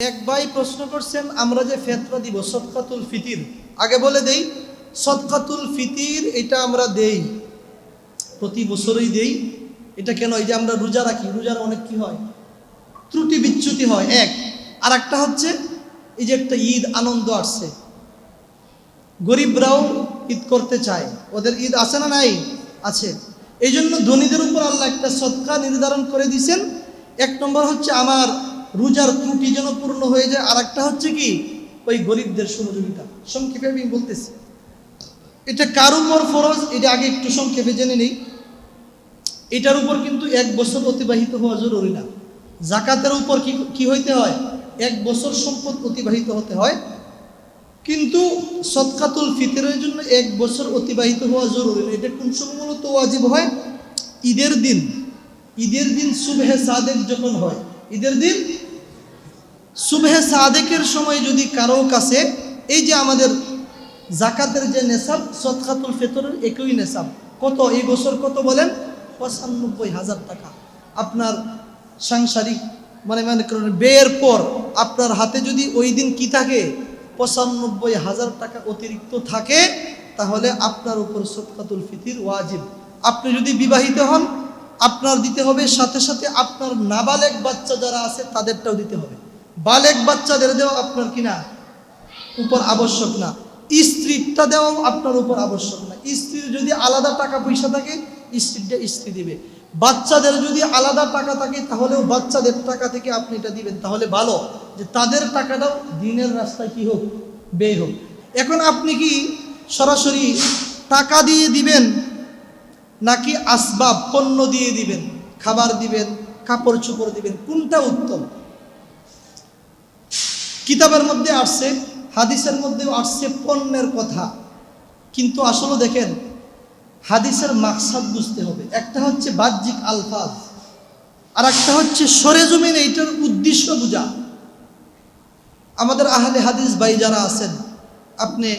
এক ভাই প্রশ্ন করছেন, আমরা যে ফেতরা দিব সৎকাতুল ফিতির? আগে বলে দেই সৎকাতুল ফিতির এটা আমরা দেই, প্রতি বছরই দেই। এটা কেন? এই যে আমরা রোজা রাখি, রোজার অনেক কি হয়? ত্রুটি বিচ্যুতি হয়, এক। আর একটা হচ্ছে, এই যে একটা ঈদ, আনন্দ আসছে। গরিবরাও ঈদ করতে চায়। ওদের ঈদ আছে না নাই? আছে। এই জন্য ধনীদের উপর আল্লাহ একটা সৎকা নির্ধারণ করে দিয়েছেন। এক নম্বর হচ্ছে, আমার রোজার ত্রুটি যেন পূর্ণ হয়ে যায়। আর একটা হচ্ছে কি, ওই গরিবদের সহযোগিতা। সংক্ষেপে আমি বলতেছি, এটা কার উপর ফরজ? এটা আগে একটু সংক্ষেপে জেনে নেই। এটার উপর কিন্তু এক বছর অতিবাহিত হওয়া জরুরি না। জাকাতের উপর কি কি হইতে হয়? এক বছর সম্পদ অতিবাহিত হতে হয়। কিন্তু সৎকাতুল ফিতরের জন্য এক বছর অতিবাহিত হওয়া জরুরি না। এটা কোন সময় মূলত ওয়াজিব হয়? ঈদের দিন। ঈদের দিন সুবহে সাদেক যখন হয় ঈদের দিন সুবহে সাদেকের সময় যদি কারও কাছে এই যে আমাদের জাকাতের যে নেশাব সৎকাতুল ফিতরের একই নেশাব, কত, এই বছর কত বলেন? পঁচানব্বই হাজার টাকা। আপনার সাংসারিক মানে মানে করেন ব্যয়ের পর আপনার হাতে যদি ওই দিন কি থাকে? পঁচানব্বই হাজার টাকা অতিরিক্ত থাকে, তাহলে আপনার উপর সৎকাতুল ফিতির ওয়াজিব। আপনি যদি বিবাহিত হন আপনার দিতে হবে, সাথে সাথে আপনার নাবালেক বাচ্চা যারা আছে তাদেরটাও দিতে হবে। বালেক বাচ্চাদের দেওয়া আপনার কিনা উপর আবশ্যক না। স্ত্রীটা দেওয়াও আপনার উপর আবশ্যক না। স্ত্রীর যদি আলাদা টাকা পয়সা থাকে স্ত্রীটা স্ত্রী দিবে। বাচ্চাদের যদি আলাদা টাকা থাকে, তাহলেও বাচ্চাদের টাকা থেকে আপনি এটা দিবেন। তাহলে ভালো। যে তাদের টাকাটাও দিনের রাস্তায় কি হোক ব্যয় হোক। এখন আপনি কি সরাসরি টাকা দিয়ে দিবেন? নাকি আসবাব, পণ্য দিয়ে দিবেন, খাবার দিবেন, কাপড় চোপড় দিবেন, কোনটা উত্তম? কিতাবের মধ্যে আসছে, হাদিসের মধ্যেও আসছে পণ্যের কথা। কিন্তু আসলে দেখেন, হাদিসের মাকসাদ বুঝতে হবে। একটা হচ্ছে বাহ্যিক আলফাজ আর একটা হচ্ছে সরে জমিন, এইটার উদ্দেশ্য বোঝা। আমাদের আহলে হাদিস ভাই যারা আছেন, আপনি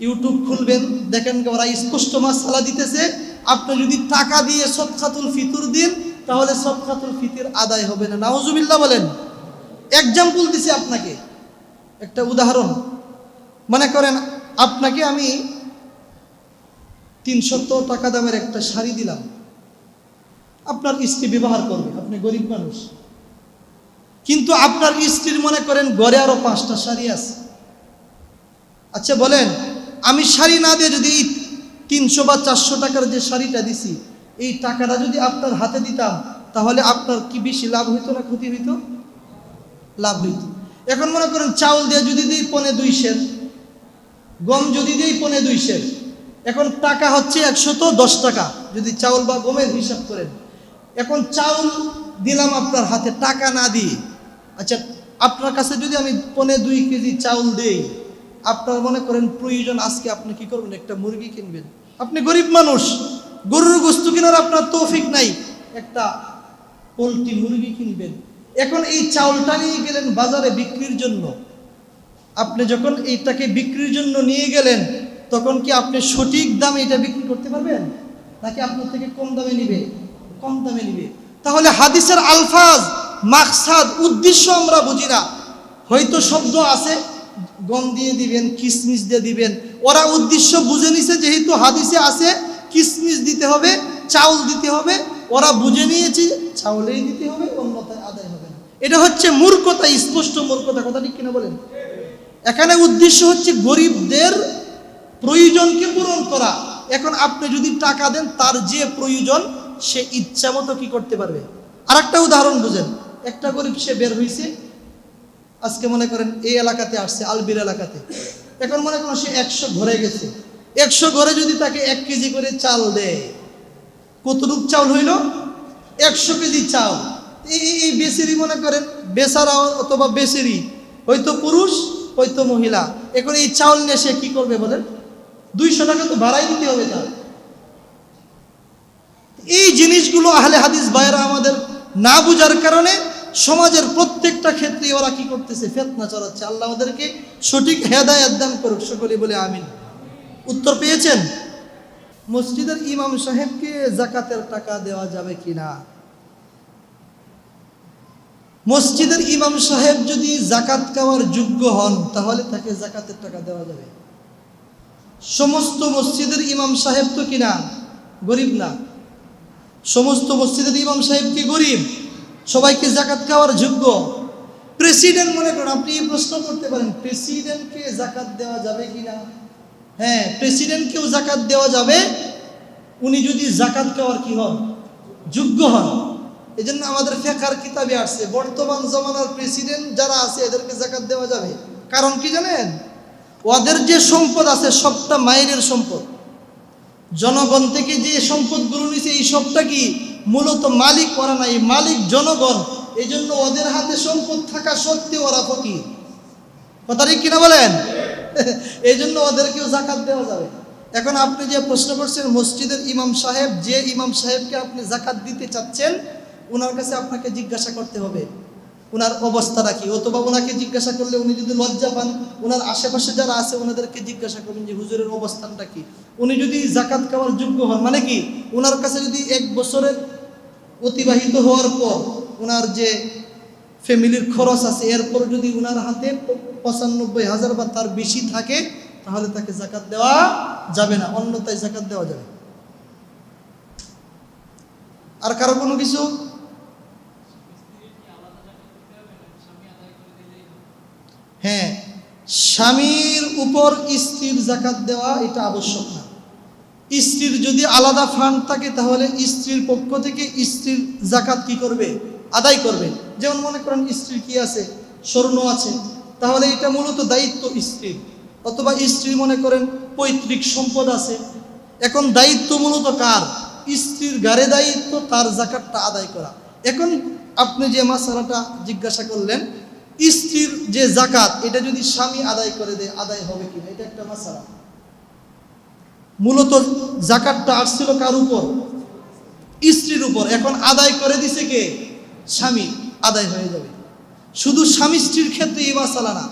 ইউটিউব খুলবেন, দেখেন ওরা স্পষ্ট মাসালা দিতেছে আপনি যদি টাকা দিয়ে সৎখাতুল ফিতুর দিন, তাহলে সৎখাতুল ফিতির আদায় হবে না। নাওজুবিল্লাহ বলেন। এক্সাম্পল দিছি আপনাকে। একটা উদাহরণ। মনে করেন, আপনাকে আমি তিনশত টাকা দামের একটা শাড়ি দিলাম। আপনার স্ত্রী ব্যবহার করবে, আপনি গরিব মানুষ। কিন্তু আপনার স্ত্রীর মনে করেন গড়ে আরও পাঁচটা শাড়ি আছে। আচ্ছা বলেন, আমি শাড়ি না দিয়ে যদি তিনশো বা চারশো টাকার যে শাড়িটা দিছি, এই টাকাটা যদি আপনার হাতে দিতাম, তাহলে আপনার কি বেশি লাভ হইতো না ক্ষতি হইতো? লাভ হইতো। এখন মনে করেন চাউল দিয়ে যদি দিই পনে দুই সের, গম যদি দিই পনে দুই সের, এখন টাকা হচ্ছে একশত দশ টাকা, যদি চাউল বা গমের হিসাব করেন। এখন চাউল দিলাম আপনার হাতে, টাকা না দিয়ে আচ্ছা আপনার কাছে যদি আমি পনে দুই কেজি চাউল দেই আপনার মনে করেন প্রয়োজন, আজকে আপনি কি করবেন? একটা মুরগি কিনবেন। আপনি গরিব মানুষ, গরুর গোস্ত কেনার আপনার তৌফিক নাই। একটা পোলট্রি মুরগি কিনবেন। এখন এই চাউলটা নিয়ে গেলেন বাজারে বিক্রির জন্য। আপনি যখন এইটাকে বিক্রির জন্য নিয়ে গেলেন, তখন কি আপনি সঠিক দামে এটা বিক্রি করতে পারবেন? নাকি আপনার থেকে কম দামে নিবে? কম দামে নিবে। তাহলে হাদিসের আলফাজ, মাকসাদ, উদ্দেশ্য আমরা বুঝি না। হয়তো শব্দ আছে গম দিয়ে দিবেন, কিসমিস দিয়ে দিবেন। ওরা উদ্দেশ্য বুঝে নিছে, যেহেতু হাদিসে আছে, কিসমিস দিতে হবে, চাউল দিতে হবে। ওরা বুঝে নিয়েছে, চাউলেই দিতে হবে, অন্যথায় আদায় হবে না। এটা হচ্ছে মূর্খতা, স্পষ্ট মূর্খতা। কথা ঠিক কিনা বলেন? এখানে উদ্দেশ্য হচ্ছে গরিবদের প্রয়োজনকে পূরণ করা। এখন আপনি যদি টাকা দেন, তার যে প্রয়োজন, সে ইচ্ছা মতো কি করতে পারবে? আর একটা উদাহরণ বুঝেন। একটা গরিব, সে বের হয়েছে আজকে মনে করেন এই এলাকাতে আসছে, আলবির এলাকাতে। এখন মনে করেন সে একশো ঘরে গেছে। একশো ঘরে যদি তাকে এক কেজি করে চাল দেয়, কতটুক চাউল হইল? একশো কেজি চাউল এই এই- বেসেরি মনে করেন বেসারা অথবা বেসেরি হয়তো পুরুষ, হয়তো মহিলা। এখন এই চাউল নিয়ে সে কি করবে বলেন? দুইশো টাকা তো ভাড়াই দিতে হবে তার। এই জিনিসগুলো আহলে হাদিস ভাইরা আমাদের না বুঝার কারণে সমাজের প্রত্যেকটা ক্ষেত্রে ওরা কি করতেছে? ফেতনা চড়াচ্ছে। আল্লাহ আমাদেরকে সঠিক হেদায়াত দান করুক সকলে বলে আমিন। উত্তর পেয়েছেন? মসজিদের ইমাম সাহেবকে জাকাতের টাকা দেওয়া যাবে কিনা? মসজিদের ইমাম সাহেব যদি জাকাত খাওয়ার যোগ্য হন, তাহলে তাকে জাকাতের টাকা দেওয়া যাবে। সমস্ত মসজিদের ইমাম সাহেব তো কিনা? গরিব না। সমস্ত মসজিদের ইমাম সাহেব কি গরিব? সবাইকে জাকাত খাওয়ার যোগ্য। প্রেসিডেন্ট মনে করেন, আপনি এই প্রশ্ন করতে পারেন প্রেসিডেন্টকে জাকাত দেওয়া যাবে কি না হ্যাঁ প্রেসিডেন্টকেও জাকাত দেওয়া যাবে, উনি যদি জাকাত খাওয়ার কি হন? যোগ্য হন। এই জন্য আমাদের ফেকার কিতাবে আসছে, বর্তমান জমানার প্রেসিডেন্ট যারা আছে, এদেরকে জাকাত দেওয়া যাবে। কারণ কি জানেন? ওদের যে সম্পদ আছে, সবটা মায়ের সম্পদ। জনগণ থেকে যে সম্পদগুলো নিছে, এই সবটা কি? মূলত মালিক ওরা নাই, মালিক জনগণ। এই জন্য ওদের হাতে সম্পদ থাকা সত্ত্বেও ওরা ফকির। কথা ঠিক কিনা বলেন? এই জন্য ওদেরকেও জাকাত দেওয়া যাবে। এখন আপনি যে প্রশ্ন করছেন, মসজিদের ইমাম সাহেব, যে ইমাম সাহেবকে আপনি জাকাত দিতে চাচ্ছেন ওনার কাছে আপনাকে জিজ্ঞাসা করতে হবে। ওনার অবস্থাটা কি? অথবা ওনাকে জিজ্ঞাসা করলে উনি যদি লজ্জা পান ওনার আশেপাশে যারা আছে ওনাদেরকে জিজ্ঞাসা করবেন যে, হুজুরের অবস্থানটা কি? উনি যদি জাকাত খাওয়ার যোগ্য হন মানে কি? ওনার কাছে যদি এক বছরের অতিবাহিত হওয়ার পর ওনার যে ফ্যামিলির খরচ আছে, এরপর যদি ওনার হাতে পঁচানব্বই হাজার বা তার বেশি থাকে, তাহলে তাকে জাকাত দেওয়া যাবে না অন্যতায় জাকাত দেওয়া যাবে। আর কারও কোনো কিছু? হ্যাঁ স্বামীর উপর স্ত্রীর জাকাত দেওয়া এটা আবশ্যক না। স্ত্রীর যদি আলাদা ফান্ড থাকে, তাহলে স্ত্রীর পক্ষ থেকে স্ত্রীর জাকাত কি করবে? আদায় করবে। যেমন মনে করেন স্ত্রীর কি আছে? স্বর্ণ আছে। তাহলে এটা মূলত দায়িত্ব স্ত্রীর। অথবা স্ত্রী মনে করেন পৈতৃক সম্পদ আছে। এখন দায়িত্ব মূলত কার? স্ত্রীর গাড়ে দায়িত্ব, তার জাকাতটা আদায় করা। এখন আপনি যে মাসালাটা জিজ্ঞাসা করলেন, স্ত্রীর যে জাকাত, এটা যদি স্বামী আদায় করে দেয়, আদায় হবে কিনা? এটা একটা মাসালা। মূলত জাকাতটা আসছিল কার উপর? স্ত্রীর উপর। এখন আদায় করে দিছে কে? স্বামী। আদায় হয়ে যাবে। শুধু স্বামী স্ত্রীর ক্ষেত্রে এই মাসালা না।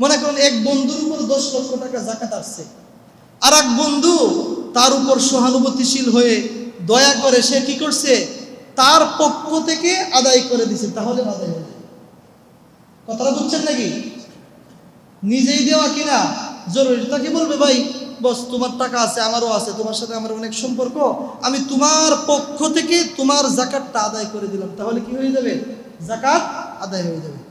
মনে করেন এক বন্ধুর উপর দশ লক্ষ টাকা জাকাত আসছে। আর এক বন্ধু তার উপর সহানুভূতিশীল হয়ে দয়া করে সে কি করছে? তার পক্ষ থেকে আদায় করে দিছে। তাহলে আদায় হয়ে কথাটা বুঝছেন নাকি? নিজেই দেওয়া কিনা জরুরি। তাকে বলবে, ভাই বস, তোমার টাকা আছে, আমারও আছে, তোমার সাথে আমার অনেক সম্পর্ক। আমি তোমার পক্ষ থেকে তোমার জাকাতটা আদায় করে দিলাম। তাহলে কি হয়ে যাবে? জাকাত আদায় হয়ে যাবে।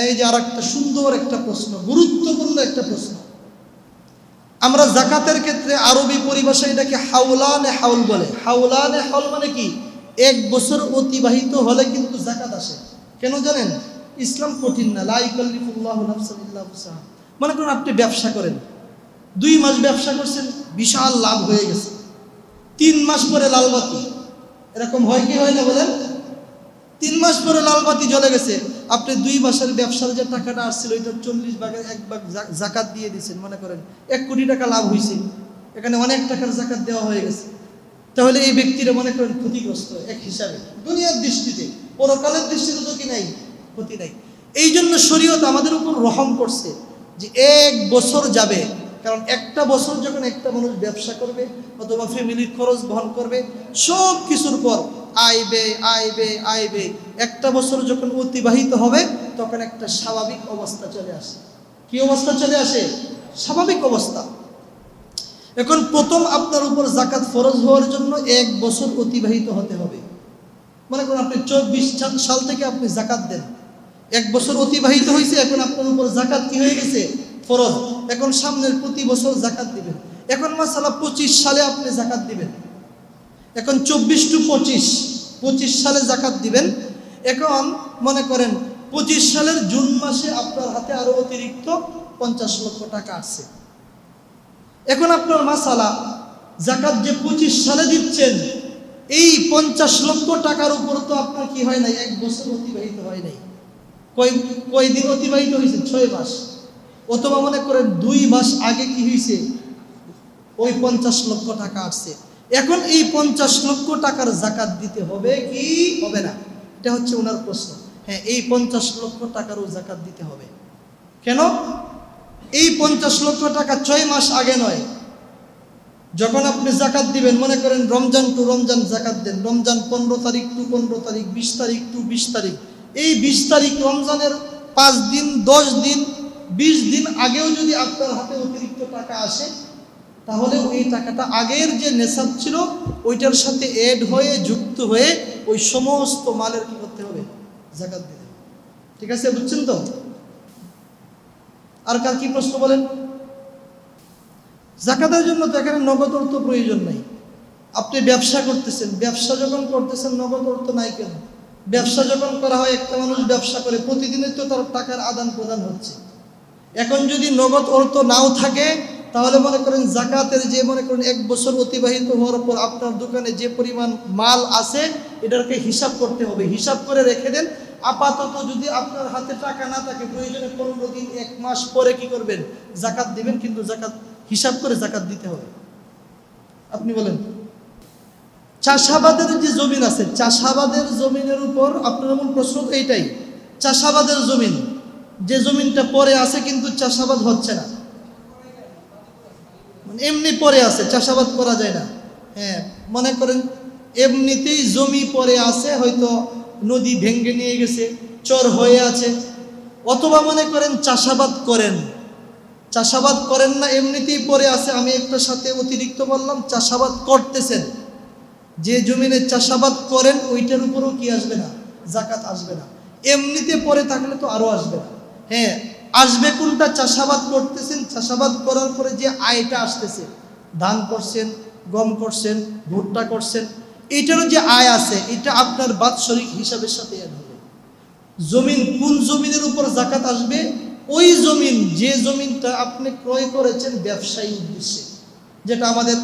এই যে আর একটা সুন্দর একটা প্রশ্ন, গুরুত্বপূর্ণ একটা প্রশ্ন। আমরা জাকাতের ক্ষেত্রে আরবি পরিভাষায় এটাকে হাউলানে হাউল বলে। হাউলানে হাউল মানে কি? এক বছর অতিবাহিত হলে কিন্তু জাকাত আসে। কেন জানেন? ইসলাম কঠিন না। লাইকাল্লিফুল্লাহ মনে করুন আপনি ব্যবসা করেন। দুই মাস ব্যবসা করছেন, বিশাল লাভ হয়ে গেছে। তিন মাস পরে লালবাতি। এরকম হয় কি হয় না বলেন? তিন মাস পরে লালবাতি জ্বলে গেছে। আপনি দুই মাসের ব্যবসার যে টাকাটা আসছিল, ওইটা চল্লিশ ভাগের এক ভাগ জাকাত দিয়ে দিয়েছেন মনে করেন। এক কোটি টাকা লাভ হয়েছে এখানে অনেক টাকার জাকাত দেওয়া হয়ে গেছে। তাহলে এই ব্যক্তিরা মনে করেন ক্ষতিগ্রস্ত, এক হিসাবে। দুনিয়ার দৃষ্টিতে, পরকালের দৃষ্টিতে তো কি নাই? ক্ষতি নাই। এই জন্য শরীয়ত আমাদের উপর রহম করছে যে এক বছর যাবে, কারণ একটা বছর যখন একটা মানুষ ব্যবসা করবে অথবা ফ্যামিলির খরচ বহন করবে, সব কিছুর পর আইবে আইবে আইবে। একটা বছর যখন অতিবাহিত হবে, তখন একটা স্বাভাবিক অবস্থা চলে আসে। কি অবস্থা চলে আসে? স্বাভাবিক অবস্থা। এখন প্রথম আপনার উপর জাকাত ফরজ হওয়ার জন্য এক বছর অতিবাহিত হতে হবে। মনে করুন আপনি চব্বিশ সাল থেকে আপনি জাকাত দেন। এক বছর অতিবাহিত হয়েছে এখন আপনার উপর জাকাত কি হয়ে গেছে? ফরজ। এখন সামনের প্রতি বছর জাকাত দিবেন। এখন মাসালা পঁচিশ সালে আপনি জাকাত দিবেন। এখন চব্বিশ টু পঁচিশ পঁচিশ সালে জাকাত দিবেন। এখন মনে করেন, পঁচিশ সালের জুন মাসে আপনার হাতে আরও অতিরিক্ত পঞ্চাশ লক্ষ টাকা আছে। এখন আপনার মাসালা জাকাত যে পঁচিশ সালে দিচ্ছেন, এই পঞ্চাশ লক্ষ টাকার উপর তো আপনার কি হয় নাই? এক বছর অতিবাহিত হয় নাই। কয় কয়দিন অতিবাহিত হয়েছে ছয় মাস। অথবা মনে করেন দুই মাস আগে কি হয়েছে ওই পঞ্চাশ লক্ষ টাকা আসছে। এখন এই পঞ্চাশ লক্ষ টাকার জাকাত দিতে হবে কি? হবে না। এটা হচ্ছে ওনার প্রশ্ন। হ্যাঁ এই পঞ্চাশ লক্ষ টাকারও জাকাত দিতে হবে। কেন? এই পঞ্চাশ লক্ষ টাকা ছয় মাস আগে নয়। যখন আপনি জাকাত দিবেন, মনে করেন রমজান টু রমজান জাকাত দেন, রমজান পনেরো তারিখ টু পনেরো তারিখ, বিশ তারিখ টু বিশ তারিখ এই বিশ তারিখ রমজানের পাঁচ দিন, দশ দিন, বিশ দিন আগেও যদি আপনার হাতে অতিরিক্ত টাকা আসে, তাহলে ওই টাকাটা আগের যে নেশাব ছিল, ওইটার সাথে এড হয়ে, যুক্ত হয়ে ওই সমস্ত মালের কি করতে হবে? জাকাত দিতে ঠিক আছে, বুঝছেন তো? আর কার কি প্রশ্ন বলেন? জাকাতের জন্য তো এখানে নগদ অর্থ প্রয়োজন নাই। আপনি ব্যবসা করতেছেন, ব্যবসা যখন করতেছেন, নগদ অর্থ নাই কেন? ব্যবসা যখন করা হয়, একটা মানুষ ব্যবসা করে, প্রতিদিনই তো তার টাকার আদান প্রদান হচ্ছে। এখন যদি নগদ অর্থ নাও থাকে, তাহলে মনে করেন জাকাতের যে মনে করেন এক বছর অতিবাহিত হওয়ার পর আপনার দোকানে যে পরিমাণ মাল আছে এটাকে হিসাব করতে হবে। হিসাব করে রেখে দেন। আপাতত যদি আপনার হাতে টাকা না থাকে, প্রয়োজনে পনেরো দিন, এক মাস পরে কি করবেন? জাকাত দিবেন, কিন্তু জাকাত হিসাব করে জাকাত দিতে হবে। আপনি বলেন। চাষাবাদের যে জমিন আছে, চাষাবাদের জমিনের উপর আপনার মূল প্রশ্ন তো এইটাই, চাষাবাদের জমিন, যে জমিনটা পরে আছে কিন্তু চাষাবাদ হচ্ছে না। মানে এমনি পরে আছে, চাষাবাদ করা যায় না। হ্যাঁ মনে করেন এমনিতেই জমি পরে আছে, হয়তো নদী ভেঙ্গে নিয়ে গেছে, চর হয়ে আছে, অথবা মনে করেন চাষাবাদ করেন। চাষাবাদ করেন না, এমনিতেই পরে আছে, আমি একটা সাথে অতিরিক্ত বললাম, চাষাবাদ করতেছেন। যে জমিনে চাষাবাদ করেন, ওইটার উপরও কি আসবে না? জাকাত আসবে না। এমনিতে পরে থাকলে তো আরও আসবে না। হ্যাঁ আসবে কোনটা? চাষাবাদ করতেছেন, চাষাবাদ করার পরে যে আয়টা আসতেছে, ধান করছেন, গম করছেন, ভুট্টা করছেন, এটারও যে আয় আছে, এটা আপনার বাৎসরিক হিসাবের সাথে অ্যাড হবে। জমিন, কোন জমিনের উপর জাকাত আসবে? ওই জমিন, যে জমিনটা আপনি ক্রয় করেছেন ব্যবসায়ী উদ্দেশ্যে, যেটা আমাদের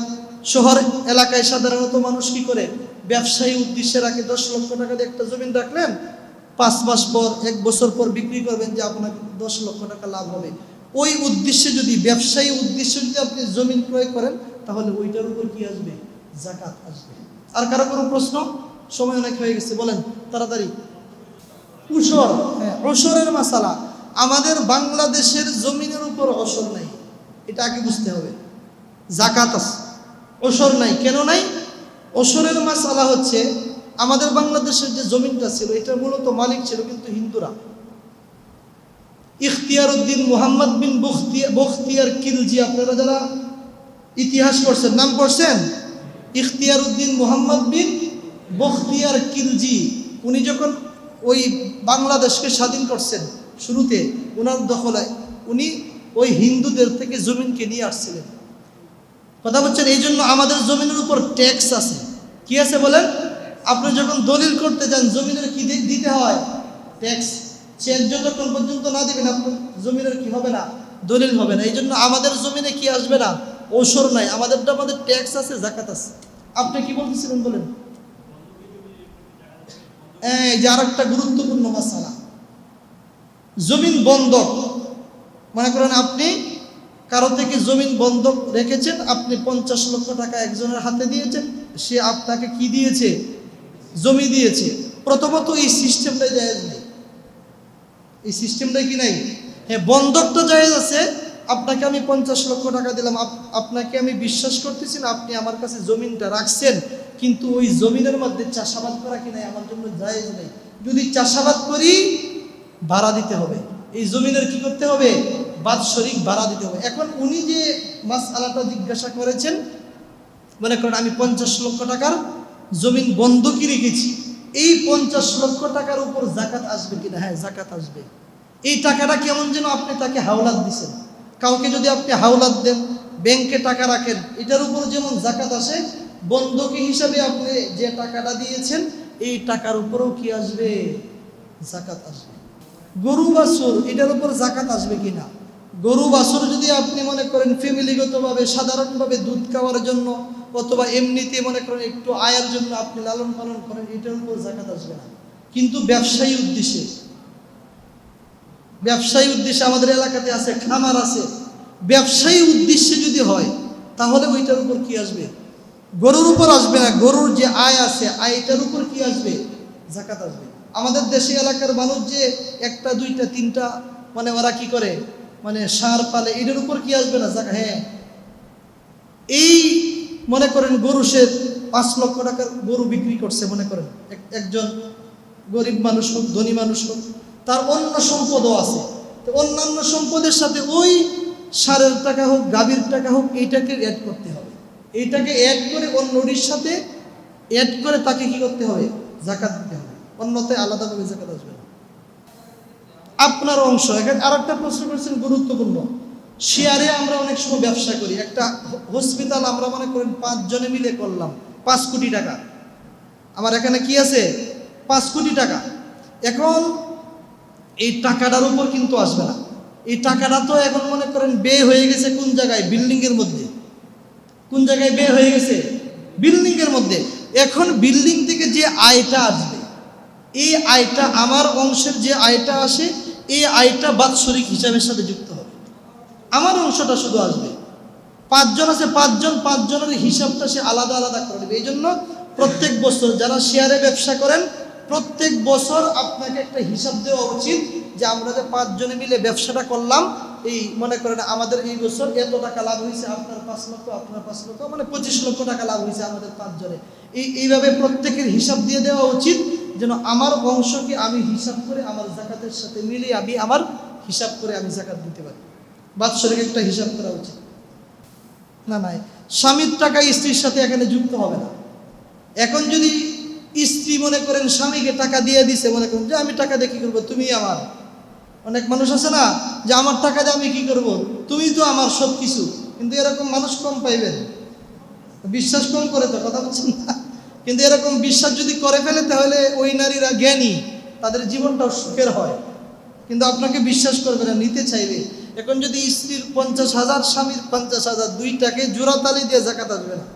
শহর এলাকায় সাধারণত মানুষ কি করে? ব্যবসায়ী উদ্দেশ্যে রাখে, দশ লক্ষ টাকা দিয়ে একটা জমিন রাখলেন। পাঁচ মাস পর, এক বছর পর বিক্রি করবেন যে আপনাকে দশ লক্ষ টাকা লাভ হবে। ওই উদ্দেশ্যে যদি, ব্যবসায়ী উদ্দেশ্যে যদি আপনি জমিন ক্রয় করেন, তাহলে ওইটার উপর কি আসবে? জাকাত আসবে। আর কারও কোনো প্রশ্ন? সময় অনেক হয়ে গেছে, বলেন, তাড়াতাড়ি। উসর হ্যাঁ অসরের মাসালা। আমাদের বাংলাদেশের জমিনের উপর অসর নাই, এটা আগে বুঝতে হবে। জাকাত আছে। অসর নাই। কেন নাই? অসরের মাসালা হচ্ছে, আমাদের বাংলাদেশের যে জমিনটা ছিল, এটা মূলত মালিক ছিল কিন্তু হিন্দুরা। ইখতিয়ার উদ্দিন মোহাম্মদ বিন বখতিয়ার কিলজি, আপনারা যারা ইতিহাস পড়ছেন, নাম পড়ছেন? ইখতিয়ার উদ্দিন মোহাম্মদ বিন বখতিয়ার কিলজি। উনি যখন ওই বাংলাদেশকে স্বাধীন করছেন শুরুতে ওনার দখলায়, উনি ওই হিন্দুদের থেকে জমিনকে নিয়ে আসছিলেন। কথা বলছেন, এই জন্য আমাদের জমিনের উপর ট্যাক্স আছে। কি আছে বলেন? আপনি যখন দলিল করতে যান, জমিনের কি দিতে হয়? ট্যাক্স চেক যতক্ষণ পর্যন্ত না দিবেন, আপনার জমিনের কি হবে না? দলিল হবে না। এই জন্য আমাদের জমিনে কি আসবে না? ওসর নাই। আমাদেরটা আমাদের ট্যাক্স আছে, জাকাত আছে। আপনি কি বলতেছিলেন বলেন? এই যে একটা গুরুত্বপূর্ণ মাসালা। জমিন বন্ধক। মনে করেন আপনি কারও থেকে জমিন বন্ধক রেখেছেন, আপনি পঞ্চাশ লক্ষ টাকা একজনের হাতে দিয়েছেন, সে আপনাকে কি দিয়েছে? জমি দিয়েছে। প্রথমত এই সিস্টেমটাই জায়েজ নেই। এই সিস্টেমটাই কি নাই? হ্যাঁ বন্ধক তো জায়েজ আছে, আপনাকে আমি পঞ্চাশ লক্ষ টাকা দিলাম, আপ- আপনাকে আমি বিশ্বাস করতেছি না, আপনি আমার কাছে জমিনটা রাখছেন, কিন্তু ওই জমিনের মধ্যে চাষাবাদ করা কি নাই? আমার জন্য জায়েজ নেই। যদি চাষাবাদ করি, ভাড়া দিতে হবে। এই জমিনের কি করতে হবে? বাৎসরিক ভাড়া দিতে হবে। এখন উনি যে মাস আলাটা জিজ্ঞাসা করেছেন, মনে করেন আমি পঞ্চাশ লক্ষ টাকার জমিন বন্ধকি রেখেছি, এই পঞ্চাশ লক্ষ টাকার উপর জাকাত আসবে কিনা? হ্যাঁ জাকাত আসবে। এই টাকাটা কেমন যেন আপনি তাকে হাওলাত দিছেন। কাউকে যদি আপনি হাওলাত দেন, ব্যাংকে টাকা রাখেন, এটার উপর যেমন জাকাত আসে, বন্ধকি হিসাবে আপনি যে টাকাটা দিয়েছেন, এই টাকার উপরেও কি আসবে? জাকাত আসবে। গরু বাছুর এটার উপর জাকাত আসবে কিনা? গরু বাছুর যদি আপনি মনে করেন ফ্যামিলিগতভাবে, সাধারণভাবে দুধ খাওয়ার জন্য, অথবা এমনিতে মনে করেন একটু আয়ের জন্য আপনি লালন পালন করেন, এটার উপর জাকাত আসবে না। কিন্তু ব্যবসায়ী উদ্দেশ্যে ব্যবসায়ী উদ্দেশ্যে আমাদের এলাকাতে আছে, খামার আছে। ব্যবসায়ী উদ্দেশ্যে যদি হয়, তাহলে ওইটার উপর কি আসবে? গরুর উপর আসবে না, গরুর যে আয় আছে, আয়টার উপর কি আসবে? জাকাত আসবে। আমাদের দেশে এলাকার মানুষ যে একটা, দুইটা, তিনটা মানে ওরা কি করে? মানে সার পালে, এটার উপর কি আসবে না? হ্যাঁ। এই মনে করেন গরু সে পাঁচ লক্ষ টাকার গরু বিক্রি করছে, মনে করেন। এক- একজন গরিব মানুষ হোক, ধনী মানুষ হোক, তার অন্য সম্পদও আছে। তো অন্যান্য সম্পদের সাথে ওই সারের টাকা হোক, গাভীর টাকা হোক, এইটাকে অ্যাড করতে হবে। এইটাকে অ্যাড করে অন্যটির সাথে অ্যাড করে তাকে কি করতে হবে? জাকাত দিতে হবে। অন্যতে আলাদাভাবে জাকাত আসবে আপনার অংশ। এখানে আর একটা প্রশ্ন করেছেন, গুরুত্বপূর্ণ। শেয়ারে আমরা অনেক সময় ব্যবসা করি। একটা হসপিটাল আমরা মনে করেন পাঁচজনে মিলে করলাম, পাঁচ কোটি টাকা। আমার এখানে কি আছে? পাঁচ কোটি টাকা। এখন এই টাকাটার উপর কিন্তু আসবে না। এই টাকাটা তো এখন মনে করেন বে হয়ে গেছে কোন জায়গায়? বিল্ডিংয়ের মধ্যে। কোন জায়গায় বে হয়ে গেছে? বিল্ডিংয়ের মধ্যে। এখন বিল্ডিং থেকে যে আয়টা আসবে, এই আয়টা আমার অংশের যে আয়টা আসে এই আয়টা বাৎসরিক হিসাবের সাথে যুক্ত হবে। আমার অংশটা শুধু আসবে। পাঁচজন আছে, পাঁচজন, পাঁচজনের হিসাবটা সে আলাদা আলাদা করে দেবে। এই জন্য প্রত্যেক বছর যারা শেয়ারে ব্যবসা করেন, প্রত্যেক বছর আপনাকে একটা হিসাব দেওয়া উচিত যে আমরা যে পাঁচজনে মিলে ব্যবসাটা করলাম, এই মনে করেন আমাদের এই বছর এত টাকা লাভ হয়েছে, আপনার পাঁচ লক্ষ, আপনার পাঁচ লক্ষ মানে পঁচিশ লক্ষ টাকা লাভ হয়েছে আমাদের পাঁচজনে। এই, এইভাবে প্রত্যেকের হিসাব দিয়ে দেওয়া উচিত যেন আমার বংশকে আমি হিসাব করে আমার জাকাতের সাথে মিলিয়ে আমি আমার হিসাব করে আমি জাকাত দিতে পারি। বাৎসরিক একটা হিসাব করা উচিত। না নাই স্বামীর টাকা স্ত্রীর সাথে এখানে যুক্ত হবে না। এখন যদি স্ত্রী মনে করেন স্বামীকে টাকা দিয়ে দিছে, মনে করেন যে আমি টাকা দিয়ে কী করব? তুমি আমার। অনেক মানুষ আছে না যে আমার টাকা দিয়ে আমি কি করব? তুমি তো আমার সব কিছু কিন্তু এরকম মানুষ কম পাইবেন। বিশ্বাস কম করে তো কথা বলছেন না। কিন্তু এরকম বিশ্বাস যদি করে ফেলে, তাহলে ওই নারীরা জ্ঞানী, তাদের জীবনটাও সুখের হয়। কিন্তু আপনাকে বিশ্বাস করবে না, নিতে চাইবে। এখন যদি স্ত্রীর পঞ্চাশ হাজার, স্বামীর পঞ্চাশ হাজার, দুইটাকে জোড়াতালি দিয়ে জাকাত আসবে না।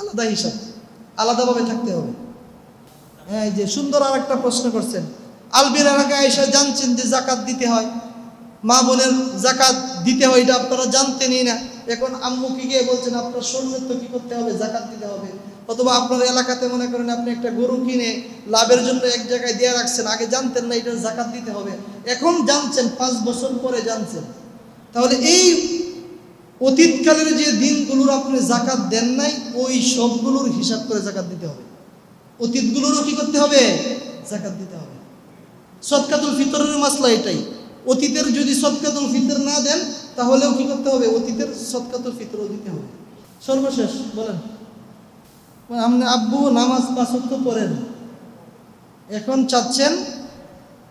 আলাদা হিসাব, আলাদাভাবে থাকতে হবে। হ্যাঁ যে সুন্দর আর একটা প্রশ্ন করছেন। আলবির এলাকায় এসে জানছেন যে জাকাত দিতে হয়। মা বোনের জাকাত দিতে হয়, এটা আপনারা জানতেনই না। এখন আম্মু কি গিয়ে বলছেন, আপনার তো কি করতে হবে? জাকাত দিতে হবে। অথবা আপনার এলাকাতে মনে করেন আপনি একটা গরু কিনে লাভের জন্য এক জায়গায় দিয়ে রাখছেন, আগে জানতেন না এটা জাকাত দিতে হবে। এখন জানছেন, পাঁচ বছর পরে জানছেন। তাহলে এই অতীতকালের যে দিনগুলোর আপনি জাকাত দেন নাই, ওই সবগুলোর হিসাব করে জাকাত দিতে হবে। অতীতগুলোরও কি করতে হবে? জাকাত দিতে হবে। সৎকাতুল ফিতরের মাসলা এটাই। অতীতের যদি সৎকাতুল ফিতর না দেন, তাহলেও কি করতে হবে? অতীতের সৎকাতুল ফিতরও দিতে হবে। সর্বশেষ, বলেন। আপনি আব্বু নামাজ পাঁচত্ব পড়েন। এখন চাচ্ছেন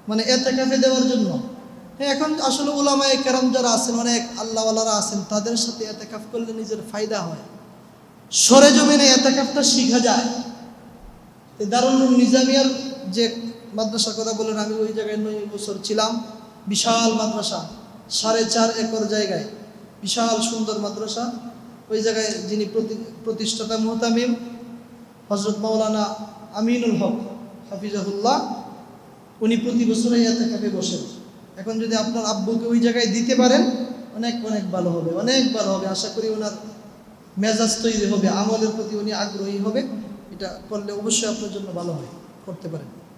মানে এতে কাফে দেওয়ার জন্য। হ্যাঁ এখন আসলে ওলামায় কেরাম যারা আছেন, অনেক আল্লাহওয়ালারা আছেন, তাদের সাথে এতে কাফ করলে নিজের ফায়দা হয়। সরে জমিনে এতে কাফটা শিখা যায়। দারুল নিজামিয়ার যে মাদ্রাসার কথা বলেন আমি ওই জায়গায় নয় বছর ছিলাম। বিশাল মাদ্রাসা, সাড়ে চার একর জায়গায়। বিশাল সুন্দর মাদ্রাসা। ওই জায়গায় যিনি প্রতি- প্রতিষ্ঠাতা মোহতামিম হজরত মৌলানা আমিনুল হক হাফিজাহুল্লাহ, উনি প্রতি বছরে এতে কাপে বসেন। এখন যদি আপনার আব্বুকে ওই জায়গায় দিতে পারেন, অনেক অনেক ভালো হবে, অনেক ভালো হবে। আশা করি ওনার মেজাজ তৈরি হবে, আমলের প্রতি উনি আগ্রহী হবে। এটা করলে অবশ্যই আপনার জন্য ভালো হয়, করতে পারেন।